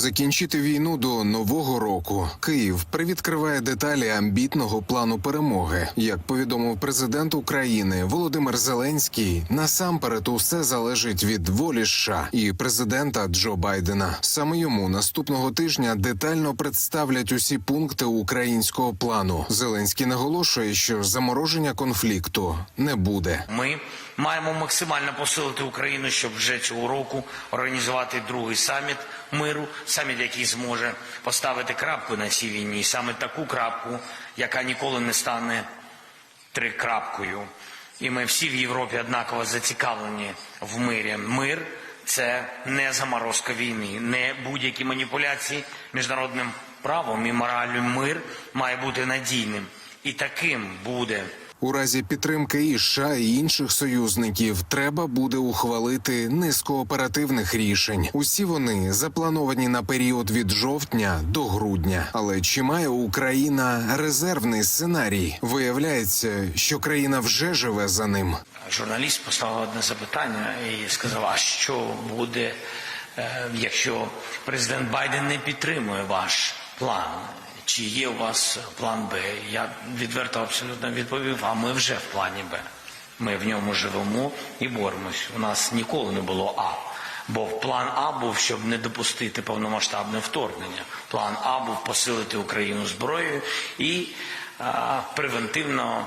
Закінчити війну до нового року. Київ привідкриває деталі амбітного плану перемоги. Як повідомив президент України Володимир Зеленський, насамперед усе залежить від волі США і президента Джо Байдена. Саме йому наступного тижня детально представлять усі пункти українського плану. Зеленський наголошує, що замороження конфлікту не буде. Ми маємо максимально посилити Україну, щоб вже цього року організувати другий саміт миру, саміт, який зможе поставити крапку на цій війні, саме таку крапку, яка ніколи не стане трикрапкою. І ми всі в Європі однаково зацікавлені в мирі. Мир це не заморозка війни, не будь-які маніпуляції міжнародним правом і моралю. Мир має бути надійним. І таким буде У разі підтримки і США і інших союзників треба буде ухвалити низку оперативних рішень. Усі вони заплановані на період від жовтня до грудня. Але чи має Україна резервний сценарій? Виявляється, що країна вже живе за ним. Журналіст поставив одне запитання і сказав: а що буде, е, якщо президент Байден не підтримує ваш план? Чи є у вас план Б? Я відверто абсолютно відповів, а ми вже в плані Б. Ми в ньому живемо і боремось. У нас ніколи не було А. Бо план А був, щоб не допустити повномасштабне вторгнення. План А був посилити Україну зброєю і а, превентивно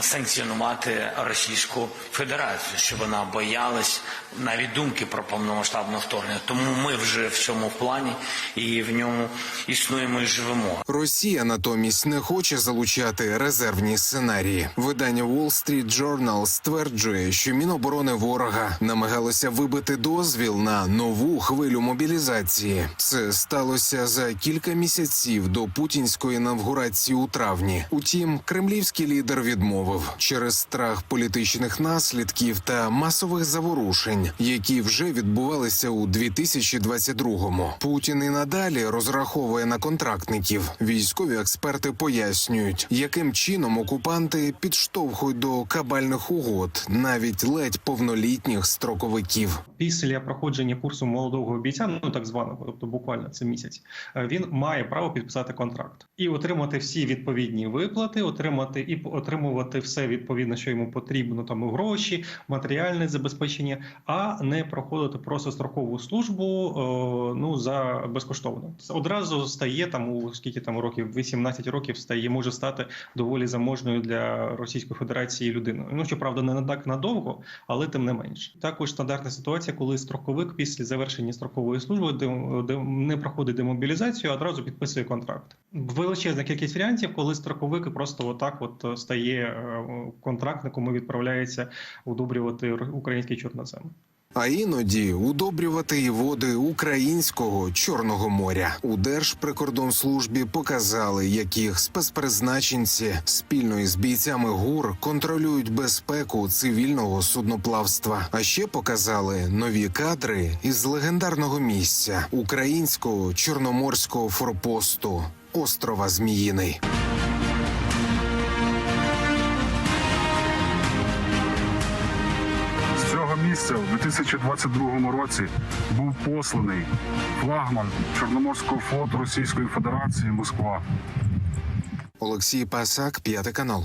санкціонувати Російську Федерацію, щоб вона боялась навіть думки про повномасштабне вторгнення. Тому ми вже в цьому плані і в ньому існуємо і живемо. Росія натомість не хоче залучати резервні сценарії. Видання Wall Street Journal стверджує, що Міноборони ворога намагалося вибити дозвіл на нову хвилю мобілізації. Це сталося за кілька місяців до путінської інавгурації у травні. Утім, кремлівський лідер відмовив через страх політичних наслідків та масових заворушень, які вже відбувалися у 2022-му. Путін і надалі розраховує на контрактників. Військові експерти пояснюють, яким чином окупанти підштовхують до кабальних угод навіть ледь повнолітніх строковиків. Після проходження курсу молодого бійця, ну так званого, тобто буквально це місяць, е, він має право підписати контракт і отримати всі відповідні виплати, отримати і п- отримувати все відповідно, що йому потрібно, там гроші, матеріальне забезпечення, а не проходити просто строкову службу е, ну за безкоштовно. Одразу стає там у скільки там років, 18 років стає, може стати доволі заможною для Російської Федерації людиною. Ну щоправда, не так надовго, але тим не менш. Також стандартна ситуація, коли строковик після завершення строкової служби де, не проходить демобілізацію, а одразу підписує контракт. Величезна кількість варіантів, коли строковик просто отак от стає е, контрактником відправляється удобрювати український чорнозем. А іноді удобрювати і води українського чорного моря у Держприкордонслужбі показали, як їх спецпризначенці спільно із бійцями ГУР контролюють безпеку цивільного судноплавства. А ще показали нові кадри із легендарного місця українського чорноморського форпосту острова Зміїний. Місця в 2022 році був посланий флагман Чорноморського флоту Російської Федерації Москва. Олексій Пасак, п'ятий канал.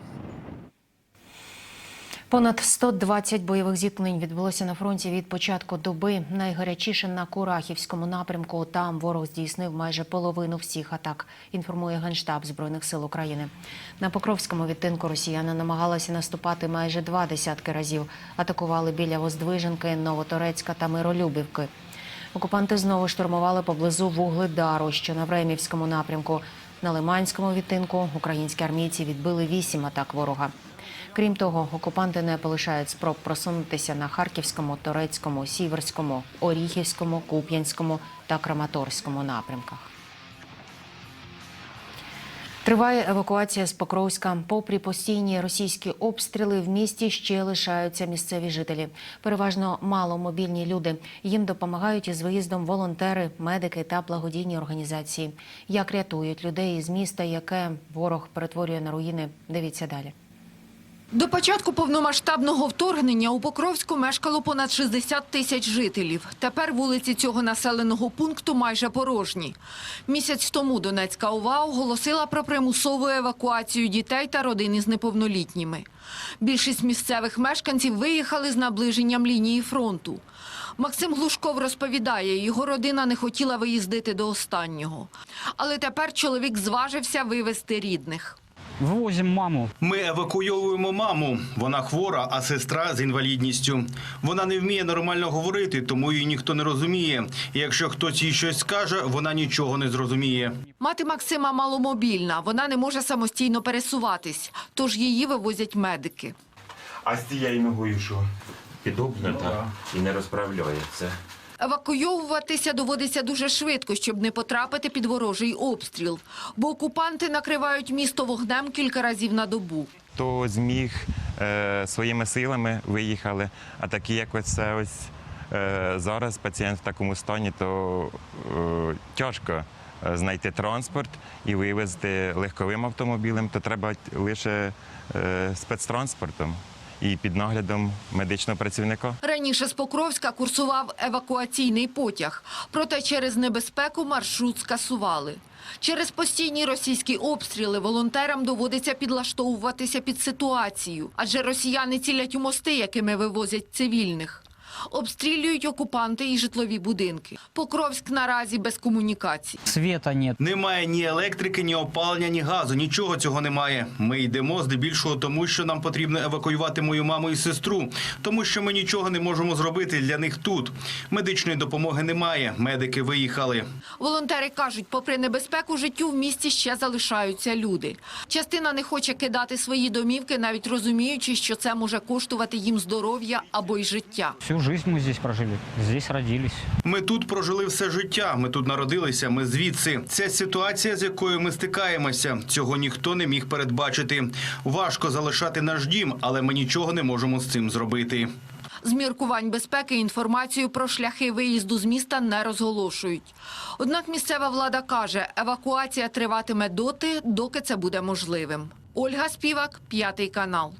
Понад 120 бойових зіткнень відбулося на фронті від початку доби. Найгарячіше на Курахівському напрямку. Там ворог здійснив майже половину всіх атак. Інформує генштаб збройних сил України. На Покровському відтинку росіяни намагалися наступати майже два десятки разів. Атакували біля Воздвиженки, Новоторецька та Миролюбівки. Окупанти знову штурмували поблизу Вугледару, що на Времівському напрямку. На Лиманському відтинку українські армійці відбили вісім атак ворога. Крім того, окупанти не полишають спроб просунутися на Харківському, Торецькому, Сіверському, Оріхівському, Куп'янському та Краматорському напрямках. Триває евакуація з Покровська. Попри постійні російські обстріли, в місті ще лишаються місцеві жителі. Переважно маломобільні люди. Їм допомагають із виїздом волонтери, медики та благодійні організації. Як рятують людей із міста, яке ворог перетворює на руїни? Дивіться далі. До початку повномасштабного вторгнення у Покровську мешкало понад 60 тисяч жителів. Тепер вулиці цього населеного пункту майже порожні. Місяць тому Донецька ОВА оголосила про примусову евакуацію дітей та родин із неповнолітніми. Більшість місцевих мешканців виїхали з наближенням лінії фронту. Максим Глушков розповідає, його родина не хотіла виїздити до останнього. Але тепер чоловік зважився вивезти рідних. Вивозимо маму. Ми евакуйовуємо маму. Вона хвора, а сестра з інвалідністю. Вона не вміє нормально говорити, тому її ніхто не розуміє. І якщо хтось їй щось скаже, вона нічого не зрозуміє. Мати Максима маломобільна, вона не може самостійно пересуватись, тож її вивозять медики. А з цією ногою що? підогнута і не розправляється. Евакуйовуватися доводиться дуже швидко, щоб не потрапити під ворожий обстріл, бо окупанти накривають місто вогнем кілька разів на добу. Хто зміг е, своїми силами виїхали, а такі, як оце ось е, зараз пацієнт в такому стані, то е, тяжко знайти транспорт і вивезти легковим автомобілем, то треба лише спецтранспортом і під наглядом медичного працівника. Раніше з Покровська курсував евакуаційний потяг, проте через небезпеку маршрут скасували. Через постійні російські обстріли волонтерам доводиться підлаштовуватися під ситуацію, адже росіяни цілять у мости, якими вивозять цивільних. Обстрілюють окупанти і житлові будинки. Покровськ наразі без комунікацій. Света нет. Немає ні електрики, ні опалення, ні газу. Нічого цього немає. Ми йдемо здебільшого тому, що нам потрібно евакуювати мою маму і сестру, тому що ми нічого не можемо зробити для них тут. Медичної допомоги немає. Медики виїхали. Волонтери кажуть, попри небезпеку життю в місті ще залишаються люди. Частина не хоче кидати свої домівки, навіть розуміючи, що це може коштувати їм здоров'я або й життя. Всю жизнь мы здесь прожили. Здесь родились. Ми тут прожили все життя. Ми тут народилися. Ми звідси. Це ситуація, з якою ми стикаємося. Цього ніхто не міг передбачити. Важко залишати наш дім, але ми нічого не можемо з цим зробити. З міркувань безпеки інформацію про шляхи виїзду з міста не розголошують. Однак місцева влада каже, евакуація триватиме доти, доки це буде можливим. Ольга Співак, п'ятий канал.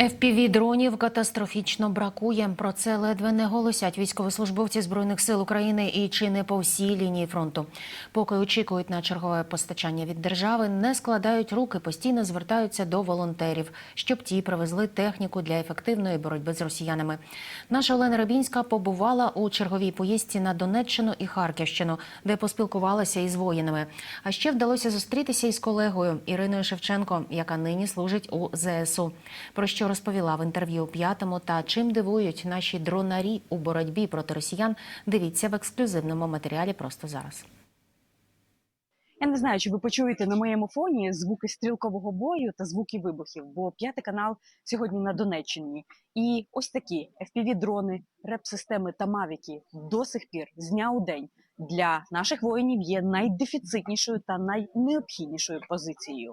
FPV-дронів катастрофічно бракує. Про це ледве не голосять військовослужбовці збройних сил України і чи не по всій лінії фронту. Поки очікують на чергове постачання від держави, не складають руки, постійно звертаються до волонтерів, щоб ті привезли техніку для ефективної боротьби з росіянами. Наша Олена Рабінська побувала у черговій поїздці на Донеччину і Харківщину, де поспілкувалася із воїнами. А ще вдалося зустрітися із колегою Іриною Шевченко, яка нині служить у ЗСУ. Про що розповіла в інтерв'ю п'ятому та чим дивують наші дронарі у боротьбі проти росіян. Дивіться в ексклюзивному матеріалі просто зараз. Я не знаю, чи ви почуєте на моєму фоні звуки стрілкового бою та звуки вибухів, бо п'ятий канал сьогодні на Донеччині. І ось такі FPV-дрони, реп-системи та мавіки до сих пір з дня у день для наших воїнів є найдефіцитнішою та найнеобхіднішою позицією.